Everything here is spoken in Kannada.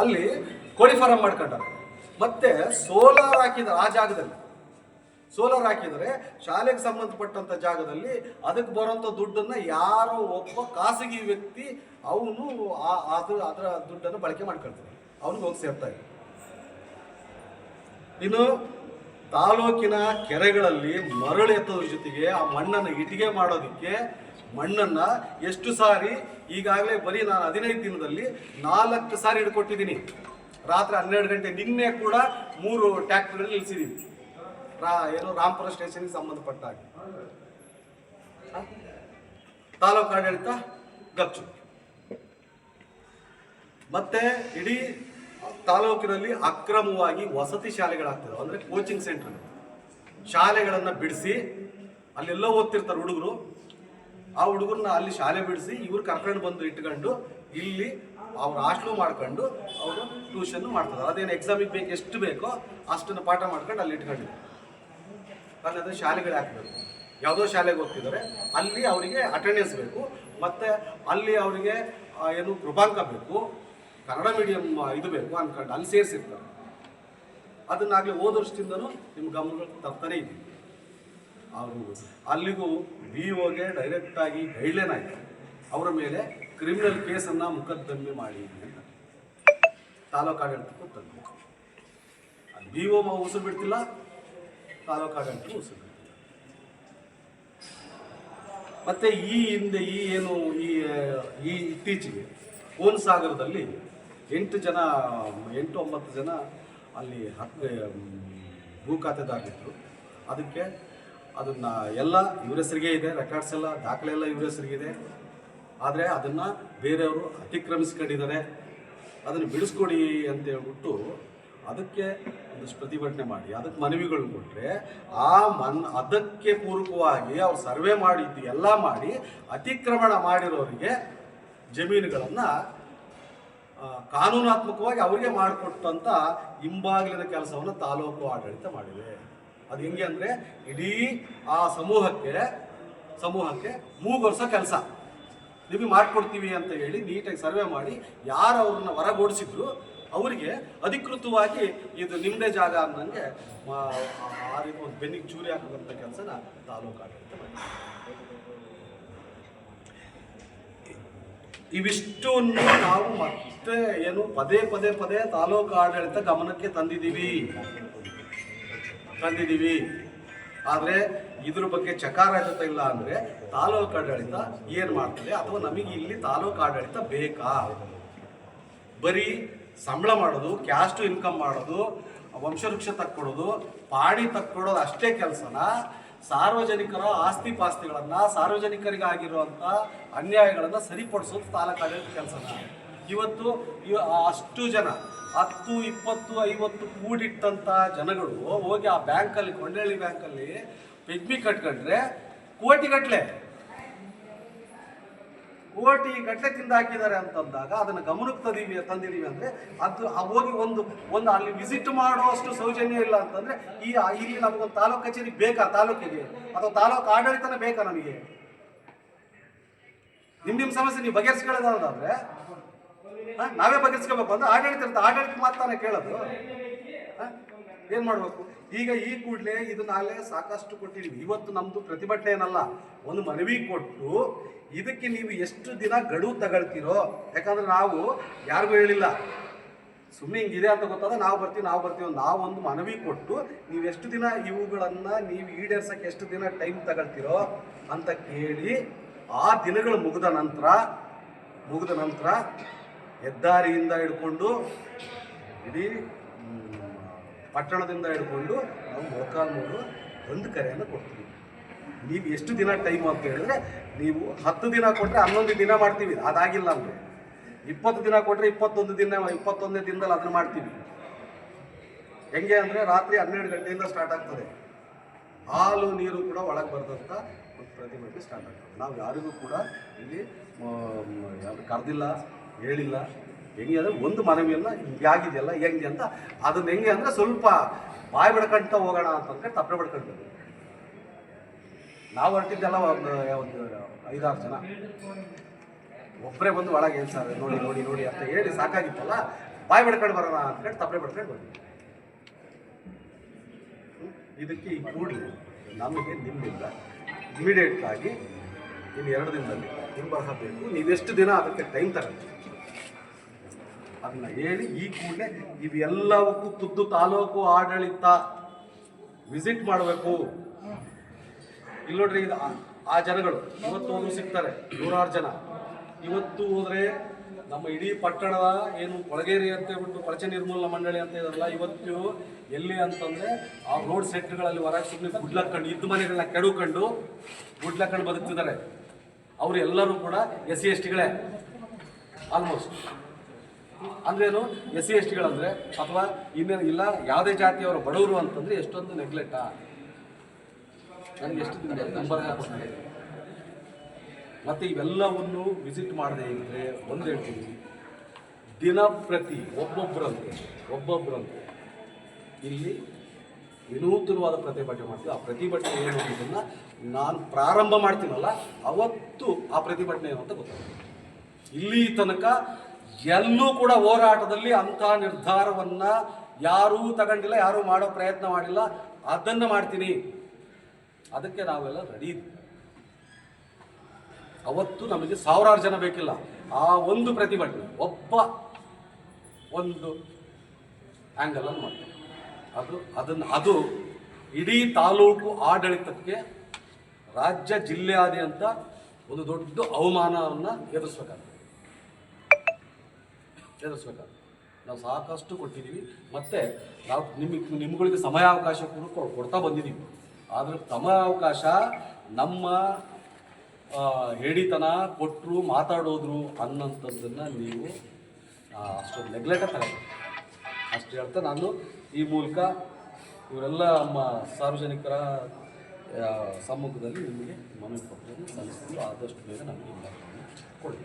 ಅಲ್ಲಿ ಕೋಳಿ ಫಾರಂ ಮಾಡ್ಕೊಂಡಾರೆ ಮತ್ತೆ ಸೋಲಾರ್ ಹಾಕಿದ ಆ ಜಾಗದಲ್ಲಿ, ಸೋಲಾರ್ ಹಾಕಿದರೆ ಶಾಲೆಗೆ ಸಂಬಂಧಪಟ್ಟಂತ ಜಾಗದಲ್ಲಿ ಅದಕ್ಕೆ ಬರೋಂಥ ದುಡ್ಡನ್ನು ಯಾರೋ ಒಬ್ಬ ಖಾಸಗಿ ವ್ಯಕ್ತಿ ಅವನು ಅದು, ಅದರ ದುಡ್ಡನ್ನು ಬಳಕೆ ಮಾಡ್ಕೊಳ್ತಾನೆ. ಅವನಿಗೆ ಹೋಗಿ ಸೇರ್ತಾ ಇನ್ನು ತಾಲೂಕಿನ ಕೆರೆಗಳಲ್ಲಿ ಮರಳು ಎತ್ತೋದ್ರ ಜೊತೆಗೆ ಆ ಮಣ್ಣನ್ನು ಇಟ್ಟಿಗೆ ಮಾಡೋದಕ್ಕೆ ಮಣ್ಣನ್ನ ಎಷ್ಟು ಸಾರಿ ಈಗಾಗಲೇ ಬರೀ ನಾನು ಹದಿನೈದು ದಿನದಲ್ಲಿ ನಾಲ್ಕು ಸಾರಿ ಹಿಡ್ಕೊಟ್ಟಿದ್ದೀನಿ. ರಾತ್ರಿ ಹನ್ನೆರಡು ಗಂಟೆ ನಿನ್ನೆ ಕೂಡ ಮೂರು ಟ್ಯಾಕ್ಟರ್ಗಳು ನಿಲ್ಲಿಸಿದ್ದೀನಿ ರಾ, ಏನು ರಾಮ್ಪುರ ಸ್ಟೇಷನ್ಗೆ ಸಂಬಂಧಪಟ್ಟ ಹಾಗೆ? ತಾಲೂಕು ಆಡಳಿತ ಗಚ್ಚು. ಮತ್ತೆ ಇಡೀ ತಾಲೂಕಿನಲ್ಲಿ ಅಕ್ರಮವಾಗಿ ವಸತಿ ಶಾಲೆಗಳಾಗ್ತದೆ ಅಂದ್ರೆ ಕೋಚಿಂಗ್ ಸೆಂಟರ್ ಶಾಲೆಗಳನ್ನು ಬಿಡಿಸಿ ಅಲ್ಲೆಲ್ಲ ಓದ್ತಿರ್ತಾರೆ ಹುಡುಗರು. ಆ ಹುಡುಗರನ್ನ ಅಲ್ಲಿ ಶಾಲೆ ಬಿಡಿಸಿ ಇವ್ರು ಕರ್ಕೊಂಡು ಬಂದು ಇಟ್ಕೊಂಡು ಇಲ್ಲಿ ಅವ್ರು ಹಾಸ್ಟ್ಲು ಮಾಡ್ಕೊಂಡು ಅವರು ಟ್ಯೂಷನ್ ಮಾಡ್ತಾರೆ ಅದೇನು ಎಕ್ಸಾಮಿಗೆ ಬೇಕು ಎಷ್ಟು ಬೇಕೋ ಅಷ್ಟನ್ನು ಪಾಠ ಮಾಡ್ಕೊಂಡು ಅಲ್ಲಿ ಇಟ್ಕೊಂಡಿದ್ದಾರೆ. ಹಾಗಾದ್ರೆ ಶಾಲೆಗಳು ಹಾಕಬೇಕು ಯಾವುದೋ ಶಾಲೆಗೆ ಹೋಗ್ತಿದ್ದಾರೆ. ಅಲ್ಲಿ ಅವರಿಗೆ ಅಟೆಂಡೆನ್ಸ್ ಬೇಕು. ಮತ್ತು ಅಲ್ಲಿ ಅವರಿಗೆ ಏನು ಕೃಪಾಂಕ ಬೇಕು. ಕನ್ನಡ ಮೀಡಿಯಂ ಇದು ಬೇಕು ಅಂದ್ಕೊಂಡು ಅಲ್ಲಿ ಸೇರಿಸಿರ್ತಾರೆ. ಅದನ್ನಾಗಲೇ ಹೋದ ವರ್ಷದಿಂದನೂ ನಿಮ್ಮ ಗಮನಗಳು ತರ್ತಾನೆ ಇದ್ದೀವಿ ಅವರು ಅಲ್ಲಿಗೂ ಬಿ ಒಗೆ ಡೈರೆಕ್ಟಾಗಿ ಗೈಡ್ಲೈನ್ ಆಯಿತು. ಅವರ ಮೇಲೆ ಕ್ರಿಮಿನಲ್ ಕೇಸನ್ನು ಮುಖದ್ದಮ್ಮೆ ಮಾಡಿ ಅಂತ. ತಾಲೂಕು ಆಡಳಿತಕ್ಕೂ ಅಲ್ಲಿ ಬಿ ಒ ಉಸಿರು ಬಿಡ್ತಿಲ್ಲ, ತಾಲೂಕು ಉಸಿರು ಬಿಡ್ತಿಲ್ಲ. ಮತ್ತೆ ಈ ಹಿಂದೆ ಈ ಏನು ಈ ಈ ಇತ್ತೀಚೆಗೆ ಕೋನ್ ಸಾಗರದಲ್ಲಿ ಎಂಟು ಜನ, ಎಂಟು ಒಂಬತ್ತು ಜನ ಅಲ್ಲಿ ಹತ್ತು ಭೂ ಅದಕ್ಕೆ ಅದನ್ನು ಎಲ್ಲ ಇವ್ರ ಹೆಸರಿಗೆ ಇದೆ ರೆಕಾರ್ಡ್ಸ್ ಎಲ್ಲ, ದಾಖಲೆ ಎಲ್ಲ ಇವ್ರ ಹೆಸರಿಗಿದೆ ಆದರೆ ಅದನ್ನು ಬೇರೆಯವರು ಅತಿಕ್ರಮಿಸ್ಕೊಂಡಿದ್ದಾರೆ. ಅದನ್ನು ಬಿಡಿಸ್ಕೊಡಿ ಅಂತ ಹೇಳ್ಬಿಟ್ಟು ಅದಕ್ಕೆ ಒಂದಷ್ಟು ಪ್ರತಿಭಟನೆ ಮಾಡಿ, ಅದಕ್ಕೆ ಮನವಿಗಳು ಕೊಟ್ಟರೆ ಆ ಮನ್, ಅದಕ್ಕೆ ಪೂರಕವಾಗಿ ಅವ್ರು ಸರ್ವೆ ಮಾಡಿದ್ದು ಎಲ್ಲ ಮಾಡಿ ಅತಿಕ್ರಮಣ ಮಾಡಿರೋರಿಗೆ ಜಮೀನುಗಳನ್ನು ಕಾನೂನಾತ್ಮಕವಾಗಿ ಅವರಿಗೆ ಮಾಡಿಕೊಟ್ಟಂಥ ಹಿಂಬಾಗಿಲಿನ ಕೆಲಸವನ್ನು ತಾಲೂಕು ಆಡಳಿತ ಮಾಡಿದೆ. ಅದು ಹೆಂಗೆ ಅಂದರೆ ಇಡೀ ಆ ಸಮೂಹಕ್ಕೆ ಸಮೂಹಕ್ಕೆ ಮೂಗೊರ್ಸೋ ಕೆಲಸ. ನಿಮಗೆ ಮಾಡಿಕೊಡ್ತೀವಿ ಅಂತ ಹೇಳಿ ನೀಟಾಗಿ ಸರ್ವೆ ಮಾಡಿ ಯಾರು ಅವ್ರನ್ನ ಹೊರಗೋಡಿಸಿದ್ರು ಅವರಿಗೆ ಅಧಿಕೃತವಾಗಿ ಇದು ನಿಮ್ಮದೇ ಜಾಗ ಅನ್ನಂಗೆ ಆರಿಗೆ ಒಂದು ಬೆನ್ನಿಗೆ ಚೂರಿ ಹಾಕುವಂಥ ಕೆಲಸನ ತಾಲೂಕು ಆಡಳಿತ ಇವಿಷ್ಟನ್ನು ನಾವು ಮತ್ತೆ ಏನು ಪದೇ ಪದೇ ಪದೇ ತಾಲೂಕು ಆಡಳಿತ ಗಮನಕ್ಕೆ ತಂದಿದ್ದೀವಿ. ತಂದಿದ್ದೀವಿ ಆದರೆ ಇದ್ರ ಬಗ್ಗೆ ಚಕಾರಾಜಿತ ಇಲ್ಲ ಅಂದರೆ ತಾಲೂಕು ಆಡಳಿತ ಏನು ಮಾಡ್ತದೆ? ಅಥವಾ ನಮಗೆ ಇಲ್ಲಿ ತಾಲೂಕು ಆಡಳಿತ ಬೇಕಾ? ಬರೀ ಸಂಬಳ ಮಾಡೋದು ಕ್ಯಾಸ್ಟ್ ಇನ್ಕಮ್ ಮಾಡೋದು, ವಂಶವೃಕ್ಷ ತಕ್ಕೊಡೋದು, ಪಾಡಿ ತಕ್ಕೊಡೋದು ಅಷ್ಟೇ ಕೆಲಸನ? ಸಾರ್ವಜನಿಕರ ಆಸ್ತಿ ಪಾಸ್ತಿಗಳನ್ನು ಸಾರ್ವಜನಿಕರಿಗಾಗಿರುವಂಥ ಅನ್ಯಾಯಗಳನ್ನು ಸರಿಪಡಿಸೋದು ತಾಲೂಕು ಆಡಳಿತ ಕೆಲಸನ? ಇವತ್ತು ಇವ ಅಷ್ಟು ಜನ, ಹತ್ತು, ಇಪ್ಪತ್ತು, ಐವತ್ತು ಕೂಡಿಟ್ಟಂಥ ಜನಗಳು ಹೋಗಿ ಆ ಬ್ಯಾಂಕಲ್ಲಿ, ಕೊಂಡಳ್ಳಿ ಬ್ಯಾಂಕಲ್ಲಿ ಪಿಗ್ಮಿ ಕಟ್ಕೊಂಡ್ರೆ ಕೋಟಿಗಟ್ಟಲೆ ಕೋಟಿ ಗಟ್ಟಲೆ ತಿಂದಾಕಿದ್ದಾರೆ ಅಂತಂದಾಗ ಅದನ್ನು ಗಮನಕ್ಕೆ ತಂದೀವಿ ತಂದಿದ್ದೀವಿ ಅಂದರೆ ಅದು ಹೋಗಿ ಒಂದು ಒಂದು ಅಲ್ಲಿ ವಿಸಿಟ್ ಮಾಡುವಷ್ಟು ಸೌಜನ್ಯ ಇಲ್ಲ ಅಂತಂದರೆ ಈ ಇಲ್ಲಿ ನಮಗೊಂದು ತಾಲೂಕು ಕಚೇರಿ ಬೇಕಾ ತಾಲೂಕಿಗೆ? ಅಥವಾ ತಾಲೂಕು ಆಡಳಿತನೇ ಬೇಕಾ ನಮಗೆ? ನಿಮ್ಮ ನಿಮ್ಮ ಸಮಸ್ಯೆ ನೀವು ಬಗೆಹರಿಸ್ಕೊಳ್ಳೋದಾದ್ರೆ ನಾವೇ ಬಗೆಹರಿಸ್ಕೋಬೇಕು. ಅಂದ್ರೆ ಆಡಳಿತ ಇರುತ್ತೆ. ಆಡಳಿತ ಮಾತಾನೆ ಕೇಳೋದು. ಏನು ಮಾಡಬೇಕು? ಈಗ ಈ ಕೂಡಲೇ ಇದು ನಾಳೆ ಸಾಕಷ್ಟು ಕೊಟ್ಟಿದ್ದೀವಿ. ಇವತ್ತು ನಮ್ಮದು ಪ್ರತಿಭಟನೆ ಏನಲ್ಲ, ಒಂದು ಮನವಿ ಕೊಟ್ಟು ಇದಕ್ಕೆ ನೀವು ಎಷ್ಟು ದಿನ ಗಡುವು ತಗೊಳ್ತೀರೋ, ಯಾಕಂದ್ರೆ ನಾವು ಯಾರಿಗೂ ಹೇಳಿಲ್ಲ. ಸುಮ್ಮನೆ ಹಿಂಗಿದೆ ಅಂತ ಗೊತ್ತಾದ ನಾವು ಬರ್ತೀವಿ ನಾವು ಬರ್ತೀವಿ ನಾವು ಒಂದು ಮನವಿ ಕೊಟ್ಟು ನೀವು ಎಷ್ಟು ದಿನ ಇವುಗಳನ್ನು ನೀವು ಈಡೇರ್ಸಕ್ಕೆ ಎಷ್ಟು ದಿನ ಟೈಮ್ ತಗೊಳ್ತೀರೋ ಅಂತ ಕೇಳಿ ಆ ದಿನಗಳು ಮುಗಿದ ನಂತರ ಮುಗಿದ ನಂತರ ಹೆದ್ದಾರಿಯಿಂದ ಹಿಡ್ಕೊಂಡು, ಇಡೀ ಪಟ್ಟಣದಿಂದ ಹಿಡ್ಕೊಂಡು ನಾವು ಮೊಳಕಾಲ್ಮೂರು ಒಂದು ಕರೆಯನ್ನು ಕೊಡ್ತೀವಿ. ನೀವು ಎಷ್ಟು ದಿನ ಟೈಮ್ ಅಂತ ಹೇಳಿದ್ರೆ, ನೀವು ಹತ್ತು ದಿನ ಕೊಟ್ಟರೆ ಹನ್ನೊಂದು ದಿನ ಮಾಡ್ತೀವಿ. ಅದಾಗಿಲ್ಲ ಅಂದರೆ. ಇಪ್ಪತ್ತು ದಿನ ಕೊಟ್ಟರೆ ಇಪ್ಪತ್ತೊಂದು ದಿನ, ಇಪ್ಪತ್ತೊಂದನೇ ದಿನದಲ್ಲಿ ಅದನ್ನು ಮಾಡ್ತೀವಿ. ಹೆಂಗೆ ಅಂದರೆ ರಾತ್ರಿ ಹನ್ನೆರಡು ಗಂಟೆಯಿಂದ ಸ್ಟಾರ್ಟ್ ಆಗ್ತದೆ. ಹಾಲು, ನೀರು ಕೂಡ ಒಳಗೆ ಒಂದು ಪ್ರತಿಭಟನೆ ಸ್ಟಾರ್ಟ್ ಆಗ್ತದೆ. ನಾವು ಯಾರಿಗೂ ಕೂಡ ಇಲ್ಲಿ ಕರೆದಿಲ್ಲ. ಹೇಳಿಲ್ಲ. ಹೆಂಗೆ ಅಂದರೆ ಒಂದು ಮನವಿಯಲ್ಲ ಹಿಂಗಾಗಿದೆಯಲ್ಲ ಹೆಂಗೆ ಅಂತ, ಅದನ್ನ ಹೆಂಗೆ ಅಂದರೆ ಸ್ವಲ್ಪ ಬಾಯಿ ಬಿಡ್ಕೊಂತ ಹೋಗೋಣ ಅಂತಂದ್ರೆ ತಪ್ಪೆ ಬಿಡ್ಕೊಂಡು ನಾವು ಹೊರಟಿದ್ದೆಲ್ಲ ಒಂದು ಒಂದು ಐದಾರು ಜನ. ಒಬ್ಬರೇ ಬಂದು ಒಳಗೆ ಏನು ಸರ್, ನೋಡಿ ನೋಡಿ ನೋಡಿ ಅಂತ ಹೇಳಿ ಸಾಕಾಗಿತ್ತಲ್ಲ, ಬಾಯಿ ಬಿಡ್ಕೊಂಡು ಬರೋಣ ಅಂತ ತಪ್ಪೆ ಬಿಡ್ಕೊಂಡು ಬಡ್ಕೊಂಡು ಬಂದ್ವಿ. ಇದಕ್ಕೆ ಈ ಕೂಡಲೇ ನಮಗೆ ನಿಮ್ಮಿಂದ ಇಮಿಡಿಯೇಟ್ ಆಗಿ ಇನ್ನು ಎರಡು ದಿನದಲ್ಲಿ ನಿಮ್ಮ ಬರಹ ಬೇಕು ನೀವೆಷ್ಟು ದಿನ ಅದಕ್ಕೆ ಟೈಮ್ ತಗೊಳ್ತೀವಿ ಅದನ್ನ ಹೇಳಿ ಈ ಕೂಡಲೇ ಇವೆಲ್ಲವಕ್ಕೂ ತುದ್ದು ತಾಲೂಕು ಆಡಳಿತ ವಿಸಿಟ್ ಮಾಡಬೇಕು. ಇಲ್ಲಿ ನೋಡ್ರಿ ಆ- ಜನಗಳು, ಇವತ್ತು ಹೋದ್ರು ಸಿಗ್ತಾರೆ, ನೂರಾರು ಜನ. ಇವತ್ತು ಹೋದ್ರೆ ನಮ್ಮ ಇಡೀ ಪಟ್ಟಣದ ಏನು ಕೊಳಗೇರಿ ಅಂತ ಹೇಳ್ಬಿಟ್ಟು ಕೊಳಚೆ ನಿರ್ಮೂಲನಾ ಮಂಡಳಿ ಅಂತ ಇದಲ್ಲ ಇವತ್ತು ಎಲ್ಲಿ ಅಂತಂದ್ರೆ ಆ ರೋಡ್ ಸೆಟ್ಗಳಲ್ಲಿ ಹೊರಗೆ ಸುಮ್ಮನೆ ಗುಡ್ಲಕ್ಕಂಡು, ಇದ್ದ ಮನೆಗಳನ್ನ ಕೆಡುಕೊಂಡು ಗುಡ್ಲಕ್ಕಂಡು ಬದುಕ್ತಿದ್ದಾರೆ. ಅವರು ಎಲ್ಲರೂ ಕೂಡ ಎಸ್ ಸಿ ಎಸ್ ಟಿಗಳೇ ಆಲ್ಮೋಸ್ಟ್ ಅಂದ್ರೇನು, ಎಸ್ ಸಿ ಎಸ್ ಟಿಗಳಂದರೆ ಅಥವಾ ಇನ್ನೇನು ಇಲ್ಲ, ಯಾವುದೇ ಜಾತಿಯವರು ಬಡವರು ಅಂತಂದ್ರೆ ಎಷ್ಟೊಂದು ನೆಗ್ಲೆಕ್ಟಾ ನನಗೆ ಎಷ್ಟು ನಂಬರ್ ಮತ್ತು ಮತ್ತೆ ಇವೆಲ್ಲವನ್ನು ವಿಸಿಟ್ ಮಾಡದೆ ಇದ್ದರೆ ಒಂದು ಹೇಳ್ತೀನಿ. ದಿನಪ್ರತಿ ಒಬ್ಬೊಬ್ಬರಂತೆ ಒಬ್ಬೊಬ್ಬರಂತೆ ಇಲ್ಲಿ ವಿನೂತನವಾದ ಪ್ರತಿಭಟನೆ ಮಾಡ್ತೀವಿ. ಆ ಪ್ರತಿಭಟನೆ ಏನು ಅನ್ನೋದನ್ನ ನಾನು ಪ್ರಾರಂಭ ಮಾಡ್ತೀನಲ್ಲ, ಅವತ್ತು ಆ ಪ್ರತಿಭಟನೆ ಏನು ಅಂತ ಗೊತ್ತಾಗುತ್ತೆ. ಇಲ್ಲಿ ತನಕ ಎಲ್ಲೂ ಕೂಡ ಹೋರಾಟದಲ್ಲಿ ಅಂಥ ನಿರ್ಧಾರವನ್ನ ಯಾರೂ ತಗೊಂಡಿಲ್ಲ, ಯಾರೂ ಮಾಡೋ ಪ್ರಯತ್ನ ಮಾಡಿಲ್ಲ. ಅದನ್ನು ಮಾಡ್ತೀನಿ. ಅದಕ್ಕೆ ನಾವೆಲ್ಲ ರೆಡಿ ಅವತ್ತು ನಮಗೆ ಸಾವಿರಾರು ಜನ ಬೇಕಿಲ್ಲ. ಆ ಒಂದು ಪ್ರತಿಭಟನೆ ಒಬ್ಬ ಒಂದು ಆ್ಯಂಗಲನ್ನು ಮಾಡ್ತಾರೆ ಅದು, ಅದನ್ನು, ಅದು ಇಡೀ ತಾಲೂಕು ಆಡಳಿತಕ್ಕೆ ರಾಜ್ಯ ಜಿಲ್ಲೆಯಾದ್ಯಂತ ಒಂದು ದೊಡ್ಡ ಅವಮಾನವನ್ನು ಎದುರಿಸ್ಬೇಕಾಗ್ತದೆ. ಎದುರಿಸ್ಬೇಕಾಗ್ತದೆ. ನಾವು ಸಾಕಷ್ಟು ಕೊಟ್ಟಿದ್ದೀವಿ. ಮತ್ತು ನಾವು ನಿಮಗೆ, ನಿಮ್ಗಳಿಗೆ ಸಮಯಾವಕಾಶ ಕೂಡ ಕೊಡ್ತಾ ಬಂದಿದ್ದೀವಿ. ಆದರೆ ಸಮಯಾವಕಾಶ ನಮ್ಮ ಹೇಳಿತನ ಕೊಟ್ಟರು ಮಾತಾಡೋದ್ರು ಅನ್ನೋಂಥದ್ದನ್ನು ನೀವು ಅಷ್ಟೊಂದು ನೆಗ್ಲೆಕ್ಟಾಗಿ ತಗೋಬೇಕು ಅಷ್ಟು ಹೇಳ್ತಾ ನಾನು ಈ ಮೂಲಕ ಇವರೆಲ್ಲ ನಮ್ಮ ಸಾರ್ವಜನಿಕರ ಸಮ್ಮುಖದಲ್ಲಿ ನಿಮಗೆ ಮನವಿ ಪತ್ರವನ್ನು ಸಲ್ಲಿಸಲು ಆದಷ್ಟು ಬೇಗ ನಮಗೆ ಕೊಡಿ.